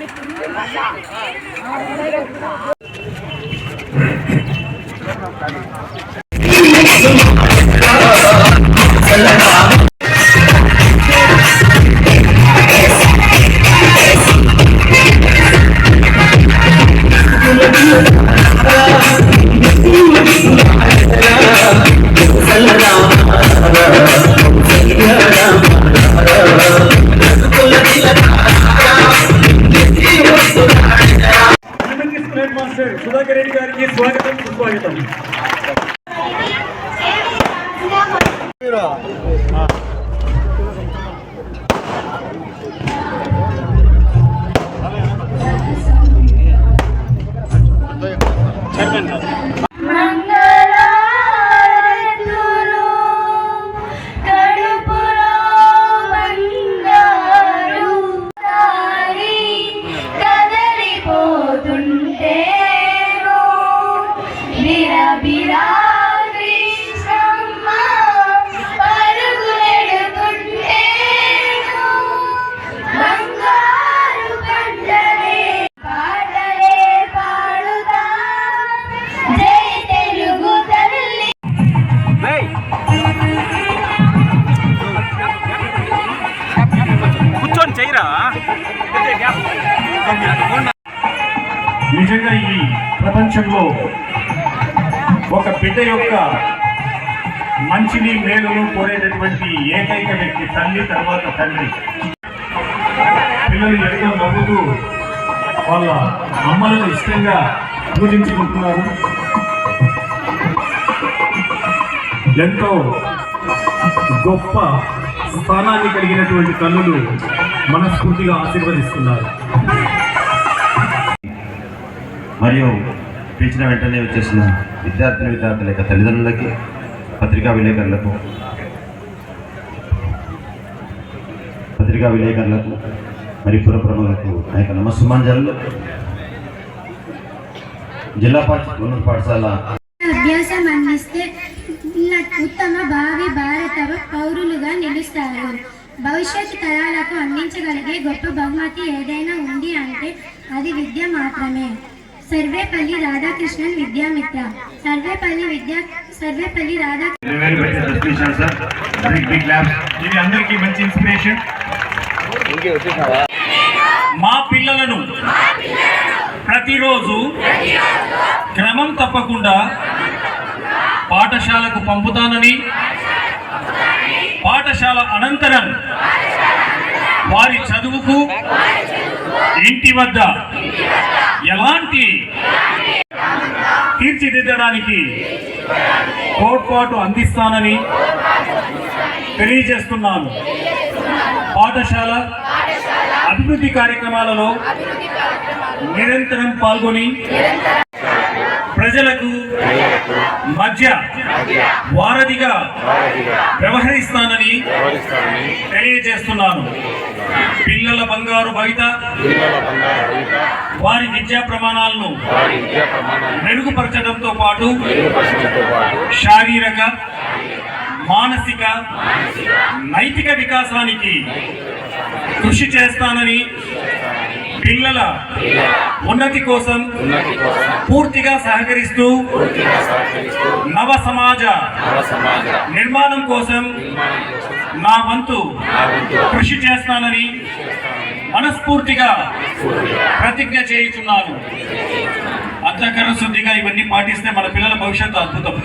¡Me perdió el! 对了。啊。నిజంగా ఈ ప్రపంచంలో ఒక బిడ్డ యొక్క మంచిని మేలును కోరేటటువంటి ఏకైక వ్యక్తి తల్లి తర్వాత తండ్రి. పిల్లలు ఎంతో నవ్వుతూ వాళ్ళ అమ్మలను ఇష్టంగా పూజించుకుంటున్నారు. ఎంతో గొప్ప స్థానాన్ని కలిగినటువంటి తల్లులు మనస్ఫూర్తిగా ఆశీర్వదిస్తున్నారు. మరియు పిలిచిన వెంటనే వచ్చేసిన విద్యార్థిని విద్యార్థుల యొక్క తల్లిదండ్రులకి పత్రికా విలేకరులకు పత్రికా విలేకరులకు మరియు పుర ప్రముఖులకు నా యొక్క నమస్సుమాంజలు. జిల్లా పరిషత్ ఉన్నత పాఠశాల అభ్యాసం అందిస్తే ఉత్తమ భావి భారత పౌరులుగా నిలుస్తారు. భవిష్యత్ తరాలకు అందించగలిగే గొప్ప బహుమతి ఏదైనా ఉంది అంటే అది విద్య మాత్రమే. సర్వేపల్లి రాధాకృష్ణన్ విద్యామిత్ర. సర్వేపల్లి విద్యా సర్వేపల్లి రాధా అందరికీ మంచి ఇన్స్పిరేషన్ మా పిల్లలను ప్రతిరోజు క్రమం తప్పకుండా పాఠశాలకు పంపుతానని పాఠశాల అనంతరం వారి చదువుకు ఇంటి వద్ద ఎలాంటి తీర్చిదిద్దడానికి తోడ్పాటు అందిస్తానని తెలియజేస్తున్నాను. పాఠశాల అభివృద్ధి కార్యక్రమాలలో నిరంతరం పాల్గొని ప్రజలకు మధ్య వారధిగా వ్యవహరిస్తానని తెలియజేస్తున్నాను. పిల్లల బంగారు భవిత వారి విద్యా ప్రమాణాలను మెరుగుపరచడంతో పాటు శారీరక మానసిక నైతిక వికాసానికి కృషి చేస్తానని పిల్లల ఉన్నతి కోసం పూర్తిగా సహకరిస్తూ నవ సమాజ నిర్మాణం కోసం నా వంతు కృషి చేస్తానని మనస్ఫూర్తిగా ప్రతిజ్ఞ చేయుచున్నాను. అంతఃకరణ శుద్ధిగా ఇవన్నీ పాటిస్తే మన పిల్లల భవిష్యత్తు అద్భుతం.